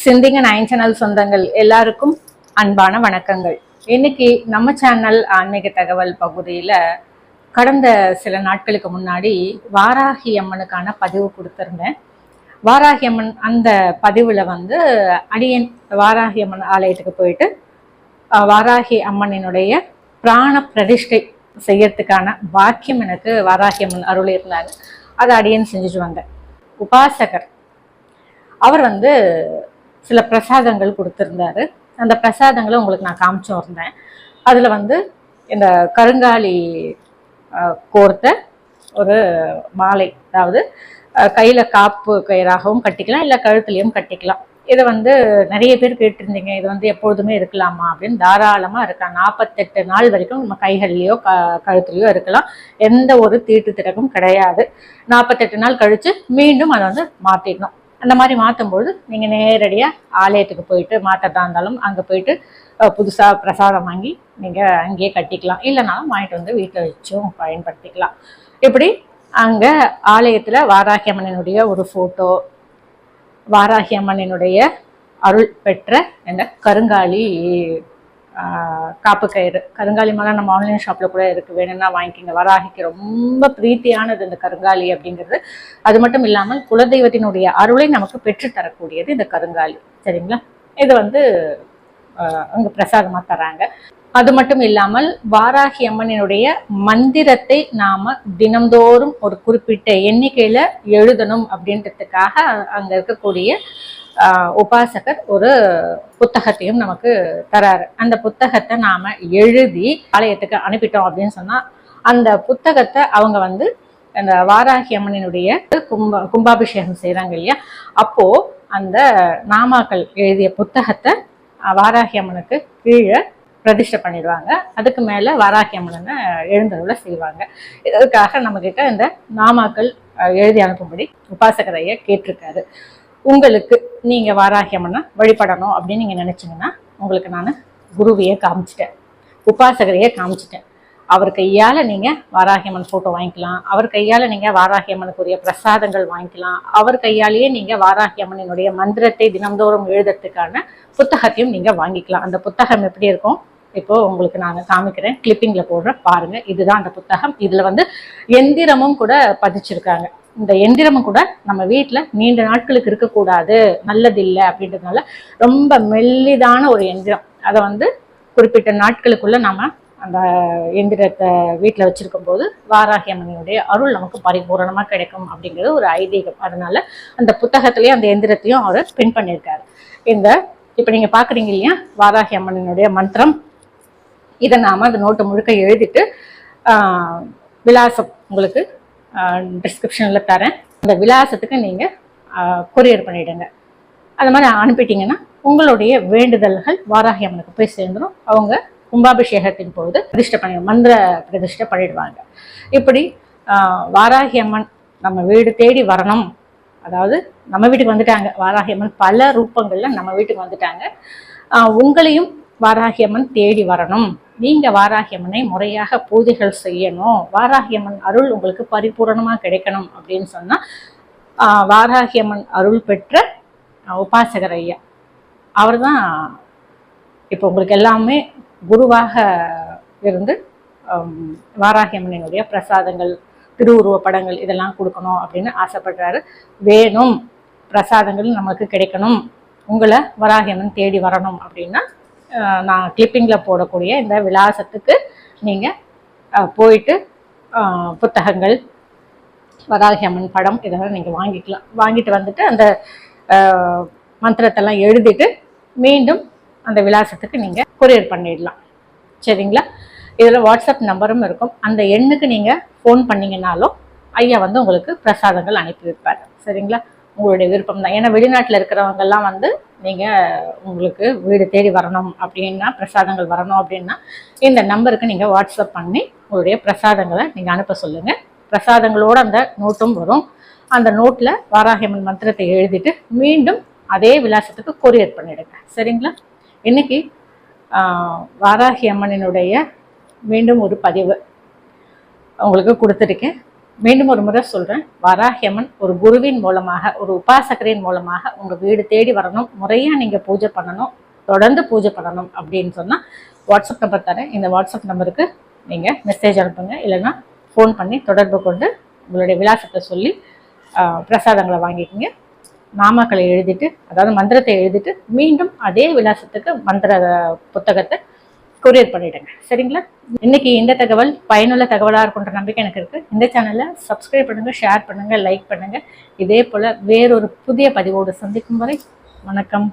சிந்திங்க nine channel சொந்தங்கள் எல்லாருக்கும் அன்பான வணக்கங்கள். இன்னைக்கு நம்ம சேனல் ஆன்மீக தகவல் பகுதியில் கடந்த சில நாட்களுக்கு முன்னாடி வாராகி அம்மனுக்கான பதிவு கொடுத்துருந்தேன். வாராகி அம்மன் அந்த பதிவில் வந்து அடியன் வாராகி அம்மன் ஆலயத்துக்கு போயிட்டு வாராகி அம்மனினுடைய பிராண பிரதிஷ்டை செய்யறதுக்கான வாக்கியம் எனக்கு வாராகி அம்மன் அருள் இருந்தாங்க அதை அடியன் செஞ்சுட்டு வந்தேன். உபாசகர். அவர் வந்து சில பிரசாதங்கள் கொடுத்துருந்தாரு. அந்த பிரசாதங்களை உங்களுக்கு நான் காமிச்சும் இருந்தேன் அதில் வந்து இந்த கருங்காலி கோர்த்த ஒரு மாலை அதாவது கையில் காப்பு கயிறாகவும் கட்டிக்கலாம் இல்லை கழுத்துலேயும் கட்டிக்கலாம். இதை வந்து நிறைய பேர் கேட்டிருந்தீங்க. இது வந்து எப்பொழுதுமே இருக்கலாமா அப்படின்னு. தாராளமாக இருக்கலாம். நாற்பத்தெட்டு நாள் வரைக்கும் நம்ம கைகள்லையோ க கழுத்துலையோ இருக்கலாம். எந்த ஒரு தீட்டு திறக்கும் கிடையாது. நாற்பத்தெட்டு நாள் கழித்து மீண்டும் அதை வந்து மாற்றிடணும் அந்த மாதிரி மாற்றும்போது நீங்கள் நேரடியாக ஆலயத்துக்கு போயிட்டு மாற்றதா இருந்தாலும் அங்கே போயிட்டு புதுசாக பிரசாதம் வாங்கி நீங்கள் அங்கேயே கட்டிக்கலாம். இல்லைனாலும் வாங்கிட்டு வந்து வீட்டில் வச்சும் பயன்படுத்திக்கலாம். இப்படி அங்கே ஆலயத்தில் வாராகி அம்மனினுடைய ஒரு ஃபோட்டோ வாராகி அம்மனினுடைய அருள் பெற்ற இந்த கருங்காலி காப்பு கயிறு. கருங்காலி மேலே நம்ம ஆன்லைன் ஷாப்பில் கூட இருக்குது வேணும்னா வாங்கிக்கிங்க. வராகிக்கு ரொம்ப பிரீத்தியானது இந்த கருங்காலி அப்படிங்கிறது. அது மட்டும் இல்லாமல் குலதெய்வத்தினுடைய அருளை நமக்கு பெற்று தரக்கூடியது இந்த கருங்காலி. சரிங்களா? இது வந்து ஆஹ், அங்க பிரசாதமா தராங்க. அது மட்டும் இல்லாமல் வாராகி அம்மனினுடைய மந்திரத்தை நாம தினந்தோறும் ஒரு குறிப்பிட்ட எண்ணிக்கையில எழுதணும் அப்படின்றதுக்காக அங்க இருக்கக்கூடிய உபாசகர் ஒரு புத்தகத்தையும் நமக்கு தராரு. அந்த புத்தகத்தை நாம எழுதி ஆலயத்துக்கு அனுப்பிட்டோம் அப்படின்னு சொன்னா அந்த புத்தகத்தை அவங்க வந்து அந்த வாராகி அம்மனினுடைய கும்ப கும்பாபிஷேகம் செய்கிறாங்க இல்லையா? அப்போ அந்த நாமாக்கள் எழுதிய புத்தகத்தை வாராகி அம்மனுக்கு கீழே பிரதிஷ்டை பண்ணிடுவாங்க. அதுக்கு மேலே வாராகி அம்மனை எழுந்தருள செய்வாங்க. இதற்காக நம்மக்கிட்ட இந்த நாமாக்கள் எழுதி அனுப்பும்படி உபாசகரைய கேட்டிருக்காரு. உங்களுக்கு நீங்கள் வாராகி அம்மனை வழிபடணும் அப்படின்னு நீங்கள் நினச்சிங்கன்னா உங்களுக்கு நான் குருவையே காமிச்சிட்டேன். உபாசகரையே காமிச்சிட்டேன். அவர் கையால் நீங்கள் வாராகியம்மன் ஃபோட்டோ வாங்கிக்கலாம். அவர் கையால் நீங்கள் வாராகியம்மனுக்குரிய பிரசாதங்கள் வாங்கிக்கலாம். அவர் கையாலேயே நீங்கள் வாராகியம்மனினுடைய மந்திரத்தை தினந்தோறும் எழுதுறதுக்கான புத்தகத்தையும் நீங்கள் வாங்கிக்கலாம். அந்த புத்தகம் எப்படி இருக்கும்? இப்போ உங்களுக்கு நான் காமிக்கிறேன். கிளிப்பிங்கில் போடுற பாருங்கள் இதுதான் அந்த புத்தகம். இதில் வந்து எந்திரமும் கூட பதிச்சிருக்காங்க. இந்த எந்திரமும் கூட நம்ம வீட்டில் நீண்ட நாட்களுக்கு இருக்கக்கூடாது நல்லதில்லை அப்படின்றதுனால ரொம்ப மெல்லிதான ஒரு எந்திரம். அதை வந்து குறிப்பிட்ட நாட்களுக்குள்ள நம்ம அந்த எந்திரத்தை வீட்டில் வச்சிருக்கும் போது வாராகி அம்மனுடைய அருள் நமக்கு பரிபூரணமாக கிடைக்கும் அப்படிங்கிறது ஒரு ஐதீகம். அதனால அந்த புத்தகத்திலேயே அந்த எந்திரத்தையும் அவர் பின் பண்ணியிருக்காரு இந்த இப்போ நீங்கள் பார்க்குறீங்க இல்லையா? வாராகி அம்மனினுடைய மந்திரம். இதை நாம் அந்த நோட்டு முழுக்க எழுதிட்டு விலாசம் உங்களுக்கு டிஸ்கிரிப்ஷனில் தரேன். அந்த விலாசத்துக்கு நீங்கள் கொரியர் பண்ணிவிடுங்க அது மாதிரி அனுப்பிட்டீங்கன்னா உங்களுடைய வேண்டுதல்கள் வாராகி அம்மனுக்கு போய் சேர்ந்துடும் அவங்க கும்பாபிஷேகத்தின் போது பிரதிஷ்டை பண்ணி மந்திர பிரதிஷ்டை பண்ணிடுவாங்க. இப்படி வாராகி அம்மன் நம்ம வீடு தேடி வரணும். அதாவது நம்ம வீட்டுக்கு வந்துட்டாங்க. வாராகி அம்மன் பல ரூபங்களில் நம்ம வீட்டுக்கு வந்துட்டாங்க. உங்களையும் வாராகி அம்மன் தேடி வரணும். நீங்கள் வாராகி அம்மனை முறையாக பூஜைகள் செய்யணும். வாராகி அம்மன் அருள் உங்களுக்கு பரிபூரணமாக கிடைக்கணும் அப்படின்னு சொன்னால் வாராகியம்மன் வாராகி அம்மன் அருள் பெற்ற உபாசகர் ஐயா. அவர் தான் இப்போ உங்களுக்கு எல்லாமே குருவாக இருந்து வாராகியம்மனினுடைய வாராகி அம்மனினுடைய பிரசாதங்கள் திருவுருவ படங்கள் இதெல்லாம் கொடுக்கணும் அப்படின்னு ஆசைப்படுறாரு. வேணும். பிரசாதங்கள் நமக்கு கிடைக்கணும். உங்களை வராகியம்மன் தேடி வரணும் அப்படின்னா நான் கிளிப்பிங்கில் போடக்கூடிய இந்த விலாசத்துக்கு நீங்கள் போயிட்டு புத்தகங்கள் வராகி அம்மன் படம் இதெல்லாம் நீங்கள் வாங்கிக்கலாம். வாங்கிட்டு வந்துட்டு அந்த மந்திரத்தெல்லாம் எழுதிட்டு மீண்டும் அந்த விலாசத்துக்கு நீங்கள் கொரியர் பண்ணிடலாம். சரிங்களா? இதில் வாட்ஸ்அப் நம்பரும் இருக்கும். அந்த எண்ணுக்கு நீங்கள் ஃபோன் பண்ணிங்கனாலும் ஐயா வந்து உங்களுக்கு பிரசாதங்கள் அனுப்பி வைப்பார். சரிங்களா? உங்களுடைய விருப்பம் தான் ஏன்னா வெளிநாட்டில் இருக்கிறவங்கெல்லாம் வந்து நீங்கள் உங்களுக்கு வீடு தேடி வரணும் அப்படின்னா பிரசாதங்கள் வரணும் அப்படின்னா இந்த நம்பருக்கு நீங்கள் வாட்ஸ்அப் பண்ணி உங்களுடைய பிரசாதங்களை நீங்கள் அனுப்ப சொல்லுங்கள் பிரசாதங்களோட அந்த நோட்டும் வரும். அந்த நோட்டில் வாராகியம்மன் மந்திரத்தை எழுதிட்டு மீண்டும் அதே விலாசத்துக்கு கொரியர் பண்ணிடுங்க. சரிங்களா? இன்னைக்கு வாராகி அம்மனினுடைய மீண்டும் ஒரு பதிவு உங்களுக்கு கொடுத்துருக்கேன். மீண்டும் ஒரு முறை சொல்கிறேன் வராகியம்மன் ஒரு குருவின் மூலமாக ஒரு உபாசகரின் மூலமாக உங்கள் வீடு தேடி வரணும். முறையாக நீங்கள் பூஜை பண்ணணும். தொடர்ந்து பூஜை பண்ணணும் அப்படின்னு சொன்னால் வாட்ஸ்அப் நம்பர் தரேன். இந்த வாட்ஸ்அப் நம்பருக்கு நீங்கள் மெசேஜ் அனுப்புங்க. இல்லைன்னா ஃபோன் பண்ணி தொடர்பு கொண்டு உங்களுடைய விலாசத்தை சொல்லி பிரசாதங்களை வாங்கிக்கோங்க. நாமக்களை எழுதிட்டு அதாவது மந்திரத்தை எழுதிட்டு மீண்டும் அதே விலாசத்துக்கு மந்திர புத்தகத்தை கொரியர் பண்ணிடுங்க. சரிங்களா? இன்னைக்கு இந்த தகவல் பயனுள்ள தகவலாக இருக்குன்ற நம்பிக்கை எனக்கு இருக்குது இந்த சேனலை சப்ஸ்கிரைப் பண்ணுங்கள் ஷேர் பண்ணுங்கள் லைக் பண்ணுங்கள் இதே போல் வேறொரு புதிய பதிவோடு சந்திக்கும் வரை வணக்கம்.